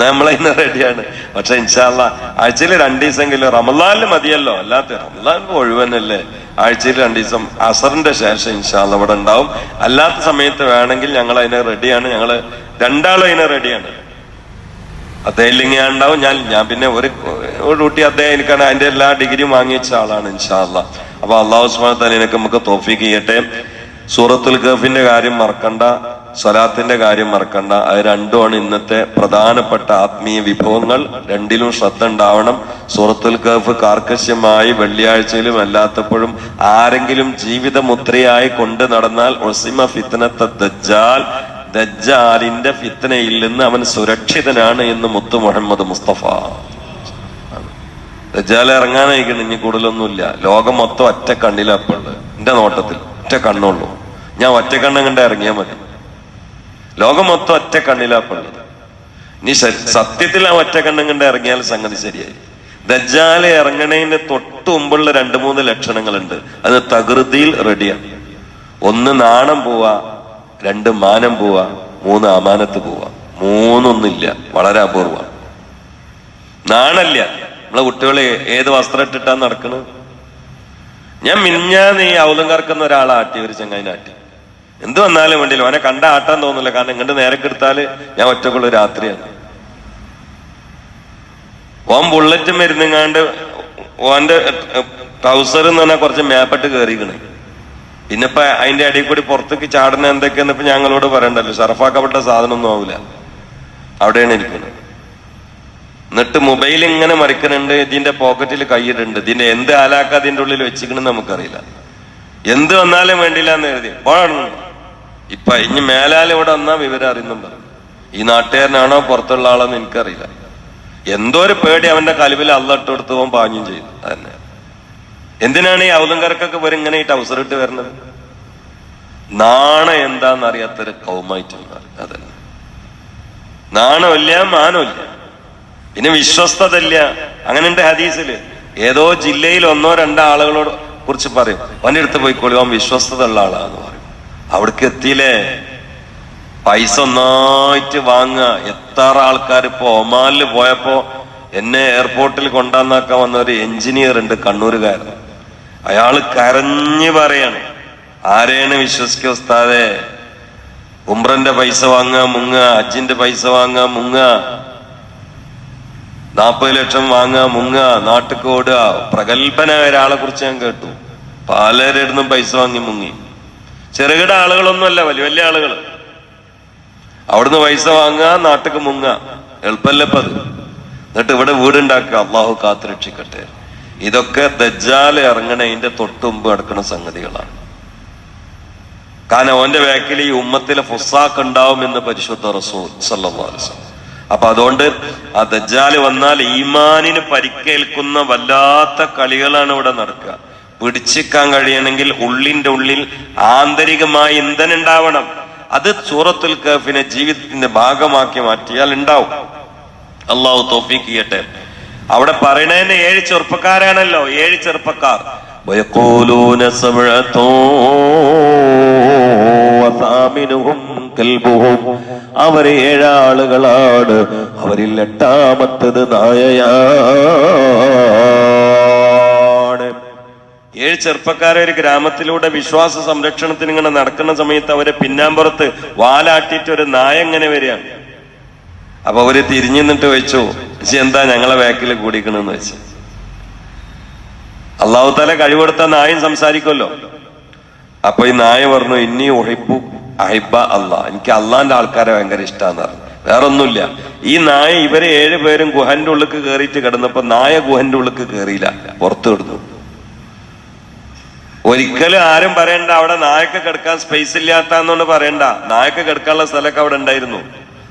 നമ്മളെ ഇന്ന് റെഡിയാണ് പക്ഷെ ഇൻഷാല്ല ആഴ്ചയിൽ രണ്ടു ദിവസമെങ്കിലും റമലാലിന് മതിയല്ലോ. അല്ലാത്ത റമലാൽ ഒഴിവനല്ലേ ആഴ്ചയിൽ രണ്ടു ദിവസം അസറിന്റെ ശേഷം ഇൻഷാല്ല ഇവിടെ ഉണ്ടാവും. അല്ലാത്ത സമയത്ത് വേണമെങ്കിൽ ഞങ്ങൾ അതിനെ റെഡിയാണ് ഞങ്ങൾ രണ്ടാളും അതിനെ റെഡിയാണ് അദ്ദേഹം ഇല്ലെങ്കിൽ ഞാൻ ഉണ്ടാവും. ഞാൻ ഞാൻ പിന്നെ ഒരു ഒരു കുട്ടി അദ്ദേഹം എനിക്കാണ് അതിന്റെ എല്ലാ ഡിഗ്രിയും വാങ്ങിച്ച ആളാണ് ഇൻഷാല്ല അപ്പൊ അള്ളാഹു സുബ്ഹാനഹു എനിക്ക് നമുക്ക് തോഫീക്ക് ചെയ്യട്ടെ. സൂറത്തുൽ ഗഫിന്റെ കാര്യം മറക്കണ്ട സ്വലാത്തിന്റെ കാര്യം മറക്കണ്ട. അത് രണ്ടുമാണ് ഇന്നത്തെ പ്രധാനപ്പെട്ട ആത്മീയ വിഭവങ്ങൾ. രണ്ടിലും ശ്രദ്ധ ഉണ്ടാവണം. സൂറത്തുൽ ഗഫ് കാർക്കശ്യമായി വെള്ളിയാഴ്ചയിലും അല്ലാത്തപ്പോഴും ആരെങ്കിലും ജീവിതമുദ്രയായി കൊണ്ട് നടന്നാൽ ഒസിമ ഫിത്തനത്തെ ദജ്ജാൽ ദജ്ജാലിന്റെ ഫിത്തനയിൽ നിന്ന് അവൻ സുരക്ഷിതനാണ് എന്ന് മുത്തു മുഹമ്മദ് മുസ്തഫ. ദജ്ജാൽ ഇറങ്ങാനായിരിക്കണം ഇനി കൂടുതലൊന്നുമില്ല. ലോകം മൊത്തം ഒറ്റ കണ്ണിലപ്പുണ്ട് എന്റെ നോട്ടത്തിൽ ഒറ്റ കണ്ണുള്ളൂ. ഞാൻ ഒറ്റ കണ്ണം കണ്ട ഇറങ്ങിയാൽ മതി. ലോകം മൊത്തം ഒറ്റ കണ്ണിലാപ്പുള്ളത് ഇനി സത്യത്തിൽ ആ ഒറ്റ കണ്ണും കണ്ട ഇറങ്ങിയാൽ സംഗതി ശരിയായി. ദജ്ജാൽ ഇറങ്ങണേന്റെ തൊട്ട് മുമ്പുള്ള രണ്ട് മൂന്ന് ലക്ഷണങ്ങളുണ്ട്. അത് തകൃതിയിൽ റെഡിയാണ് ഒന്ന് നാണം പോവാ രണ്ട് മാനം പോവാ മൂന്ന് അമാനത്ത് പോവാ. മൂന്നൊന്നില്ല വളരെ അപൂർവമാണ് നാണല്ല. നമ്മളെ കുട്ടികളെ ഏത് വസ്ത്രം ഇട്ടിട്ടാ നടക്കണത് ഞാൻ മിഞ്ഞാന്ന് ഈ ഔലങ്കാർക്കുന്ന ഒരാളെ ആട്ടി ഒരു ചങ്ങായിനെ ആട്ടി. എന്ത് വന്നാലും വേണ്ടിയില്ല. അവനെ കണ്ട ആട്ടാൻ തോന്നില്ല കാരണം ഇങ്ങോട്ട് നേരൊക്കെ കെടുത്താൽ ഞാൻ ഒറ്റക്കുള്ള രാത്രിയാണ്. ഓൻ ബുള്ളറ്റ് മരുന്നെങ്ങാണ്ട് ഓന്റെ ട്രൗസർ എന്ന് പറഞ്ഞാൽ കുറച്ച് മേപ്പെട്ട് കയറിക്കണ് പിന്നെ ഇപ്പൊ അതിന്റെ അടിയിൽ കൂടി പുറത്തേക്ക് ചാടുന്ന എന്തൊക്കെയെന്ന് ഇപ്പൊ ഞങ്ങളോട് പറയണ്ടല്ലോ. സർഫാക്കപ്പെട്ട സാധനമൊന്നും ആവില്ല അവിടെയാണ് ഇരിക്കുന്നത്. എന്നിട്ട് മൊബൈൽ ഇങ്ങനെ മറിക്കുന്നുണ്ട് ഇതിന്റെ പോക്കറ്റിൽ കൈയിടുന്നുണ്ട് ഇതിന്റെ എന്ത് ആലാക്ക അതിന്റെ ഉള്ളിൽ വെച്ചിക്കണം നമുക്കറിയില്ല. എന്ത് വന്നാലും വേണ്ടില്ല എന്ന് എഴുതി പോഴാണ് ഇപ്പൊ ഇനി മേലാൽ ഇവിടെ വന്നാ വിവരം അറിയുന്നുണ്ട്? ഈ നാട്ടുകാരനാണോ പുറത്തുള്ള ആളെന്ന് എനിക്കറിയില്ല. എന്തോ ഒരു പേടി അവന്റെ കലുവിൽ അള്ളട്ട് പോകാൻ പാഞ്ഞും ചെയ്തു. തന്നെ എന്തിനാണ് ഈ ഔലങ്കർക്കൊക്കെ വരും ഇങ്ങനെ ഇട്ട് അവസരം ഇട്ട് വരുന്നത്? നാണ എന്താന്ന് അറിയാത്തൊരു കൗമായിട്ട് അതല്ല നാണമില്ല മാനമില്ല പിന്നെ വിശ്വസ്തതല്ല അങ്ങനെ ഉണ്ട് ഹദീസിൽ. ഏതോ ജില്ലയിൽ ഒന്നോ രണ്ടോ ആളുകളോട് കുറിച്ച് പറയും. അവന്റെ അടുത്ത് പോയിക്കോളൂ അവൻ വിശ്വസ്തത ഉള്ള ആളാന്ന് പറയും. അവിടേക്ക് എത്തിയില്ലേ? പൈസ ഒന്നായിട്ട് വാങ്ങുക. എത്ര ആൾക്കാർ ഇപ്പൊ ഒമാനിൽ പോയപ്പോ എന്നെ എയർപോർട്ടിൽ കൊണ്ടാന്നാക്കാൻ വന്ന ഒരു എഞ്ചിനീയർ ഉണ്ട് കണ്ണൂരുകാരൻ. അയാൾ കരഞ്ഞു പറയാണ്. ആരെയാണ് വിശ്വസിക്കുക ഉസ്താദെ? ഉംറന്റെ പൈസ വാങ്ങുക മുങ്ങ അജിന്റെ പൈസ വാങ്ങുക മുങ്ങ നാൽപ്പത് ലക്ഷം വാങ്ങുക മുങ്ങ നാട്ടുക്ക് ഓടുക. പ്രഗത്ഭനായ ഒരാളെ കുറിച്ച് ഞാൻ കേട്ടു. പലരിടത്തും പൈസ വാങ്ങി മുങ്ങി. ചെറുകിട ആളുകളൊന്നുമല്ല വലിയ വലിയ ആളുകൾ അവിടുന്ന് പൈസ വാങ്ങുക നാട്ടുക്ക് മുങ്ങ എളുപ്പല്ലപ്പത് എന്നിട്ട് ഇവിടെ വീടുണ്ടാക്കുക. അള്ളാഹു കാത്തുരക്ഷിക്കട്ടെ. ഇതൊക്കെ ദജ്ജാൽ ഇറങ്ങണതിന്റെ തൊട്ടുമുമ്പ് നടക്കുന്ന സംഗതികളാണ്. കാരണം ഓന്റെ ബാക്കിൽ ഈ ഉമ്മത്തിലെ ഉണ്ടാവും എന്ന് പരിശുദ്ധ റസൂൽ വസല്ലം. അപ്പൊ അതുകൊണ്ട് ആ ദജ്ജാൽ വന്നാൽ ഈമാനിന് പരിക്കേൽക്കുന്ന വല്ലാത്ത കളികളാണ് ഇവിടെ നടക്കുക. പിടിച്ചിക്കാൻ കഴിയണമെങ്കിൽ ഉള്ളിന്റെ ഉള്ളിൽ ആന്തരികമായി ഇന്ധനം ഉണ്ടാവണം. അത് സൂറത്തുൽ കഫിനെ ജീവിതത്തിന്റെ ഭാഗമാക്കി മാറ്റിയാൽ ഉണ്ടാവും. അള്ളാഹു തോഫീക്ക് ചെയ്യട്ടെ. അവിടെ പറയണതന്നെ ഏഴ് ചെറുപ്പക്കാരാണല്ലോ ഏഴ് ചെറുപ്പക്കാർ. അവർ ഏഴാളുകളാണ് അവരിൽ എട്ടാമത്തത് നായയാണ്. ഏഴ് ചെറുപ്പക്കാരെ ഒരു ഗ്രാമത്തിലൂടെ വിശ്വാസ സംരക്ഷണത്തിന് ഇങ്ങനെ നടക്കുന്ന സമയത്ത് അവരെ പിന്നാമ്പുറത്ത് വാലാട്ടിട്ട് ഒരു നായ എങ്ങനെ വരികയാണ്. അപ്പൊ അവർ തിരിഞ്ഞു നിന്നിട്ട് വെച്ചു പക്ഷെ എന്താ ഞങ്ങളെ ബാക്കിൽ കൂടിക്കണെന്ന് വെച്ച്? അള്ളാഹു താല കഴിവെടുത്ത നായും സംസാരിക്കുമല്ലോ. അപ്പൊ ഈ നായ പറഞ്ഞു ഇനി ഒഹിബു അഹിബ അള്ളാഹ് എനിക്ക് അള്ളാന്റെ ആൾക്കാരെ ഭയങ്കര ഇഷ്ടമാന്ന് പറഞ്ഞു. വേറൊന്നുമില്ല. ഈ നായ ഇവരെ ഏഴ് പേരും ഗുഹന്റെ ഉള്ളിക്ക് കയറിയിട്ട് കിടന്നപ്പോ നായ ഗുഹന്റെ ഉള്ളിക്ക് കയറിയില്ല പുറത്തു കിടന്നു. ഒരിക്കലും ആരും പറയണ്ട അവിടെ നായക്ക് കിടക്കാൻ സ്പേസ് ഇല്ലാത്ത പറയണ്ട. നായക്ക് കിടക്കാനുള്ള സ്ഥലമൊക്കെ അവിടെ ഉണ്ടായിരുന്നു.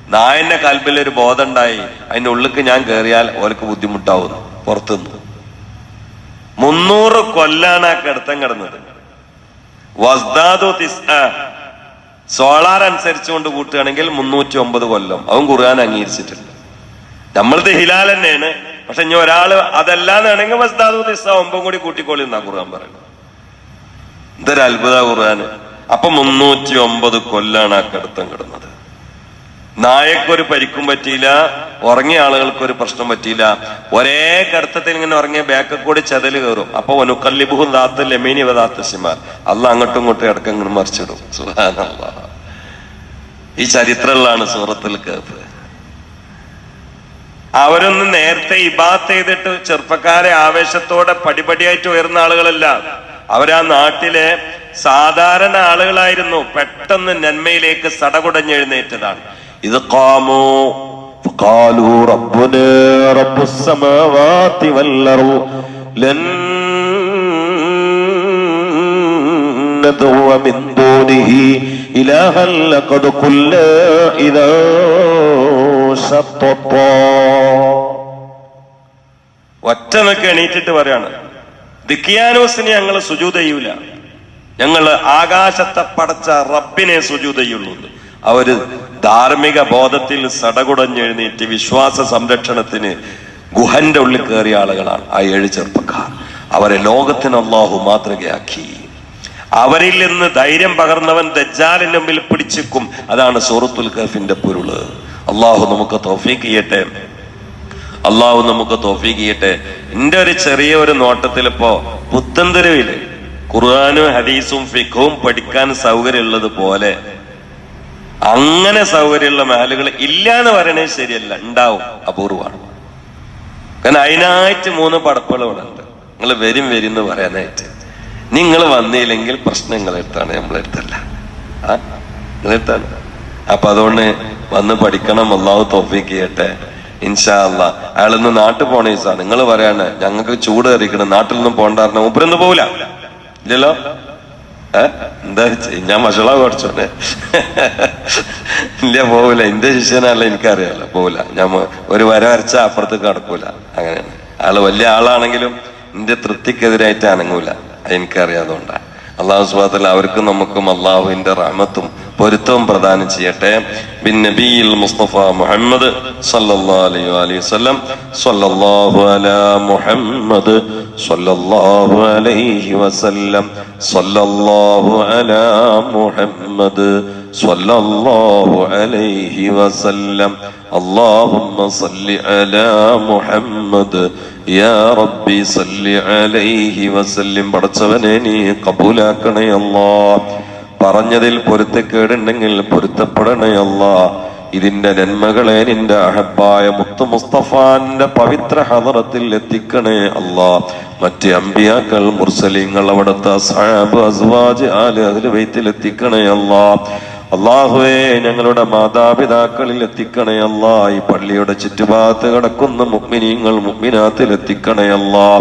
നായന്റെ കൽബിൽ ഒരു ബോധം ഉണ്ടായി അതിന്റെ ഉള്ളിക്ക് ഞാൻ കയറിയാൽ ഓർക്ക് ബുദ്ധിമുട്ടാവും. പുറത്തുനിന്ന്. മുന്നൂറ് കൊല്ലാണ് ആ കിടത്തം കിടന്നത്. വസ്താദു. സോളാർ അനുസരിച്ചുകൊണ്ട് കൂട്ടുകയാണെങ്കിൽ മുന്നൂറ്റി ഒമ്പത് കൊല്ലം. അവൻ ഖുർആൻ അംഗീകരിച്ചിട്ടില്ല. നമ്മളത് ഹിലാൽ തന്നെയാണ്. പക്ഷെ ഇനി ഒരാൾ അതല്ലാന്നാണെങ്കിൽ വസ്താദു തിസ ഒമ്പതും കൂടി കൂട്ടിക്കോളി എന്നാ ഖുർആൻ പറയുന്നത്. ഇതൊരു അത്ഭുത ഖുർആൻ. അപ്പൊ മുന്നൂറ്റി ഒമ്പത് കൊല്ലാണ് ആ കിടത്തം കിടന്നത്. നായക്കൊരു പരിക്കും പറ്റിയില്ല ഉറങ്ങിയ ആളുകൾക്ക് ഒരു പ്രശ്നം പറ്റിയില്ല. ഒരേ കടുത്തത്തിൽ ഇങ്ങനെ ഉറങ്ങിയ ബാക്കിൽ കൂടി ചതൽ കയറും. അപ്പൊ ഒനുക്കല്ലിബുഹും ദാത്ത ലെമീനി വദാത്ത സിമാർ. അല്ല അങ്ങോട്ടും ഇങ്ങോട്ടും ഇടക്കം ഇങ്ങനെ മറിച്ചിടും. ഈ ചരിത്രങ്ങളാണ് സൂറത്തിൽ കേത്ത് അവരൊന്ന് നേരത്തെ ഇബാത്ത് ചെയ്തിട്ട് ചെറുപ്പക്കാരെ ആവേശത്തോടെ പടിപടിയായിട്ട് ഉയർന്ന ആളുകളല്ല. അവരാ നാട്ടിലെ സാധാരണ ആളുകളായിരുന്നു. പെട്ടെന്ന് നന്മയിലേക്ക് സടകുടഞ്ഞെഴുന്നേറ്റതാണ്. ഇത് കാമോ قالوا ربنا رب السماوات والأرض لن ندعو من دونه إلها لقد قلنا إذا شططا ഒറ്റ നിൽക്ക് എണീറ്റിട്ട് പറയാണ് ദിക്കിയാനോസിനെ ഞങ്ങൾ സുജൂത് ചെയ്യൂല ഞങ്ങൾ ആകാശത്തെ പടച്ച റബ്ബിനെ സുജൂത് ചെയ്യുള്ളൂ എന്ന്. അവർ ധാർമ്മിക ബോധത്തിൽ സടകുടഞ്ഞെഴുന്നേറ്റ് വിശ്വാസ സംരക്ഷണത്തിന് ഗുഹന്റെ ഉള്ളിൽ കയറിയ ആളുകളാണ് ആ ഏഴ് ചെറുപ്പക്കാർ. അവരെ ലോകത്തിന് അള്ളാഹു മാതൃകയാക്കി. അവരിൽ നിന്ന് ധൈര്യം പകർന്നവൻ ദജ്ജാലിന്റെ മുമ്പിൽ പിടിച്ചിക്കും. അതാണ് സൂറത്തുൽ കഫിന്റെ പൊരുൾ. അള്ളാഹു നമുക്ക് തോഫീക്ക് ചെയ്യട്ടെ. അള്ളാഹു നമുക്ക് തോഫീക്ക് ചെയ്യട്ടെ. എന്റെ ഒരു ചെറിയ ഒരു നോട്ടത്തിൽ ഇപ്പോ പുത്തൻതെരുവിൽ ഖുർആാനും ഹദീസും ഫിഖവും പഠിക്കാൻ സൗകര്യമുള്ളത് പോലെ അങ്ങനെ സൗകര്യമുള്ള മഹലുകൾ ഇല്ല എന്ന് പറയണത് ശരിയല്ല. ഉണ്ടാവും. അപൂർവമാണ്. കാരണം അതിനായിട്ട് മൂന്ന് പടപ്പുകൾ ഇവിടെ ഉണ്ട്. നിങ്ങൾ വരും വരും എന്ന് പറയാനായിട്ട്. നിങ്ങൾ വന്നില്ലെങ്കിൽ പ്രശ്നങ്ങൾ എടുത്താണ് നമ്മളെടുത്തല്ല. ആ? നിങ്ങളെടുത്താണ്. അപ്പൊ അതുകൊണ്ട് വന്ന് പഠിക്കണം അള്ളാഹു തോഫിക്ക് ചെയ്യട്ടെ. ഇൻഷാ അല്ല അയാളൊന്ന് നാട്ടിൽ പോണ ഈസാ നിങ്ങൾ പറയാണ് ഞങ്ങൾക്ക് ചൂട് കറിക്കണം. നാട്ടിൽ നിന്നും പോണ്ടായിരുന്നു ഉപരൊന്നും പോവില്ല. ഇല്ലല്ലോ? ഏ? എന്താ ഞാൻ മഷള കുറച്ചോനെ ഇല്ല പോവില്ല എന്റെ ശിഷ്യനല്ല എനിക്കറിയാലോ. പോവില്ല ഞാൻ ഒരു വര വരച്ച അപ്പുറത്തേക്ക് കടക്കൂല അങ്ങനെയാണ്. ആൾ വലിയ ആളാണെങ്കിലും എന്റെ തൃപ്തിക്കെതിരായിട്ട് അനങ്ങൂല. എനിക്കറിയാതുകൊണ്ടാണ് എനിക്കറിയാതുകൊണ്ടാ അള്ളാഹു സുബാത്തല്ല അവർക്കും നമുക്കും അള്ളാഹുവിന്റെ റഹ്മത്തും പൊരുത്തവും പ്രദാനം ചെയ്യട്ടെ. ബിൻ നബിയിൽ മുസ്തഫ മുഹമ്മദ് സല്ലല്ലാഹു അലൈഹി വസല്ലം സല്ലല്ലാഹു അലാ മുഹമ്മദ് സല്ലല്ലാഹു അലൈഹി വസല്ലം സല്ലല്ലാഹു അലാ മുഹമ്മദ് സല്ലല്ലാഹു അലൈഹി വസല്ലം اللهم صل على محمد യാ റബ്ബി സല്ലി അലൈഹി വസല്ലിം പടച്ചവനെ നീ കബൂലാക്കണേ അല്ലാ പറഞ്ഞതിൽ പൊരുത്തക്കേടുണ്ടെങ്കിൽ പൊരുത്തപ്പെടണേ അല്ലാ ഇതിന്റെ നന്മകളെ നിന്റെ അഹബായ മുത്തു മുസ്തഫാന്റെ പവിത്ര ഹദറത്തിൽ എത്തിക്കണേ അല്ലാ മറ്റ് അമ്പിയാക്കൾ മുർസലിങ്ങൾ അവിടുത്തെ സാബ് അസ്വാജ് ആല് അഹ്ലു ബൈത്തിൽ എത്തിക്കണേ അല്ലാ അള്ളാഹുവേ ഞങ്ങളുടെ മാതാപിതാക്കളിൽ എത്തിക്കണേ അല്ലാ. ഈ പള്ളിയുടെ ചുറ്റുഭാഗത്ത് കിടക്കുന്ന മുഗ്മിനീങ്ങൾ മുഗ്മിനാത്തിൽ എത്തിക്കണേ അല്ലാ.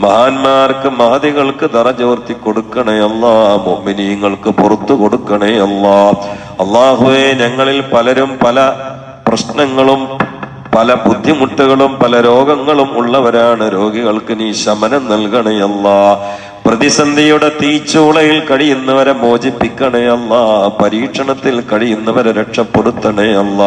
മഹാന്മാർക്ക് മഹതികൾക്ക് ദറജോർത്തി കൊടുക്കണേ അല്ലാ. മുഗ്മിനീങ്ങൾക്ക് പുറത്തു കൊടുക്കണേ അല്ലാ. അള്ളാഹുവേ ഞങ്ങളിൽ പലരും പല പ്രശ്നങ്ങളും പല ബുദ്ധിമുട്ടുകളും പല രോഗങ്ങളും ഉള്ളവരാണ്. രോഗികൾക്ക് നീ ശമനം നൽകണേ അല്ലാ. പ്രതിസന്ധിയുടെ തീച്ചൂളയിൽ കഴിയുന്നവരെ മോചിപ്പിക്കണേ അല്ല പരീക്ഷണത്തിൽ കഴിയുന്നവരെ രക്ഷപ്പെടുത്തണേ അല്ല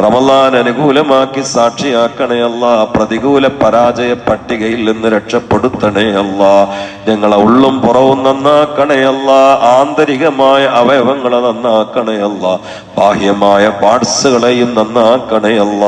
റമലാൻ അനുകൂലമാക്കി സാക്ഷിയാക്കണേ അല്ല പ്രതികൂല പരാജയ പട്ടികയിൽ നിന്ന് രക്ഷപ്പെടുത്തണേ അല്ല ഞങ്ങളെ ഉള്ളും പുറവും നന്നാക്കണേ അല്ല ആന്തരികമായ അവയവങ്ങളെ നന്നാക്കണേ അല്ല ബാഹ്യമായ പാർട്സുകളെയും നന്നാക്കണേ അല്ല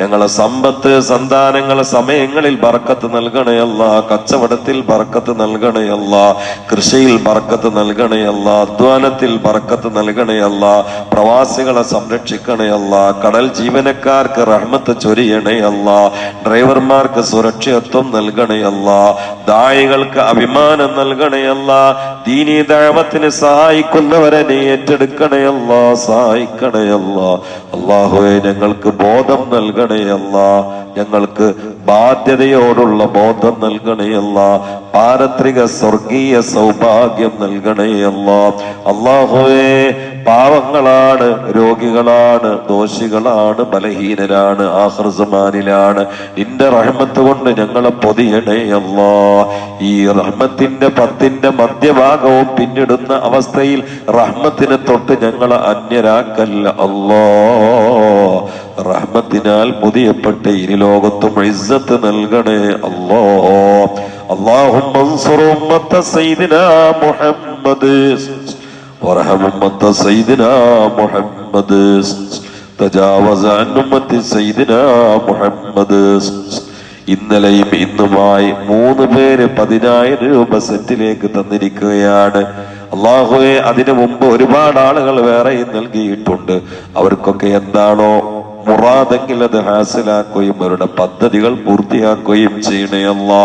ഞങ്ങളെ സമ്പത്ത് സന്താനങ്ങളെ സമയങ്ങളിൽ ബർക്കത്ത് നൽകണേ അല്ല കച്ചവടത്തിൽ ബർക്കത്ത് നൽകണേ നൽകണയല്ല. കൃഷിയിൽ ബർക്കത്ത് നൽകണയല്ല. അധ്വാനത്തിൽ ബർക്കത്ത് നൽകണയല്ല. പ്രവാസികളെ സംരക്ഷിക്കണയല്ല. കടൽ ജീവനക്കാർക്ക് റഹ്മത്ത് ചൊരിയണയല്ല. ഡ്രൈവർമാർക്ക് സുരക്ഷിതത്വം നൽകണയല്ല. ദായികൾക്ക് അഭിമാനം നൽകണയല്ല. ദീനീ ദൈവത്തിന് സഹായിക്കുന്നവരെ നീ ഏറ്റെടുക്കണയല്ല. സഹായിക്കണയല്ല. അള്ളാഹുവെ ഞങ്ങൾക്ക് ബോധം നൽകണയല്ല. ഞങ്ങൾക്ക് ബാധ്യതയോടുള്ള ബോധം നൽകണയല്ല പാരത്രിക സ്വർഗീയ സൗഭാഗ്യം നൽകണയല്ല അള്ളാഹുവേ പാവങ്ങളാണ് രോഗികളാണ് ദോഷികളാണ് ബലഹീനരാണ് ആഹൃസമാനിലാണ് നിന്റെ റഹ്മത്ത് കൊണ്ട് ഞങ്ങളെ പൊതിയണേയല്ല ഈ റഹ്മത്തിന്റെ പത്തിന്റെ മധ്യഭാഗവും പിന്നിടുന്ന അവസ്ഥയിൽ റഹ്മത്തിനെ തൊട്ട് ഞങ്ങളെ അന്യരാക്കല്ല അല്ലോ. റഹ്മത്തിനാൽ പൊതിയപ്പെട്ട ഇനി ലോകത്തും ഇസ്സത്ത് നൽകണേ അല്ലോ اللهم انصر أمة سيدنا محمد وارحم أمة سيدنا محمد تجاوز عن أمة سيدنا محمد ഇന്നലെയും ഇന്നുമായി മൂന്ന് പേര് പതിനായിരം രൂപ സെറ്റിലേക്ക് തന്നിരിക്കുകയാണ് അള്ളാഹുവെ അതിനു മുമ്പ് ഒരുപാട് ആളുകൾ വേറെയും നൽകിയിട്ടുണ്ട് അവർക്കൊക്കെ എന്താണോ മുറാദെങ്കിൽ അത് ഹാസിലാക്കുകയും അവരുടെ പദ്ധതികൾ പൂർത്തിയാക്കുകയും ചെയ്യണേ അല്ലാ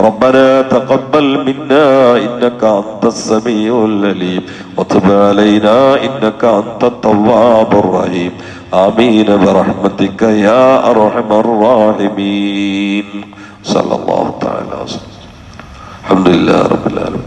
ربنا تقبل منا انك انت السميع العليم وتب علينا انك انت التواب الرحيم امين برحمتك يا ارحم الراحمين صلى الله تعالى وسلم الحمد لله رب العالمين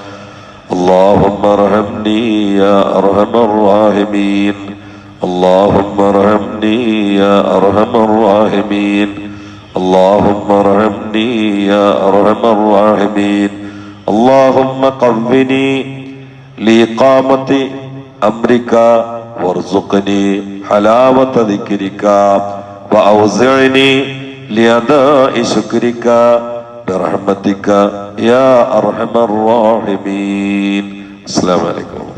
اللهم ارحمني يا أرحم الراحمين. اللهم ارحمني يا أرحم الراحمين. اللهم ارحمني يا أرحم الراحمين. اللهم قوّني لإقامة أمرك وارزقني حلاوة ذكرك. وأوزعني لأداء شكرك. برحمتك يا أرحم الراحمين السلام عليكم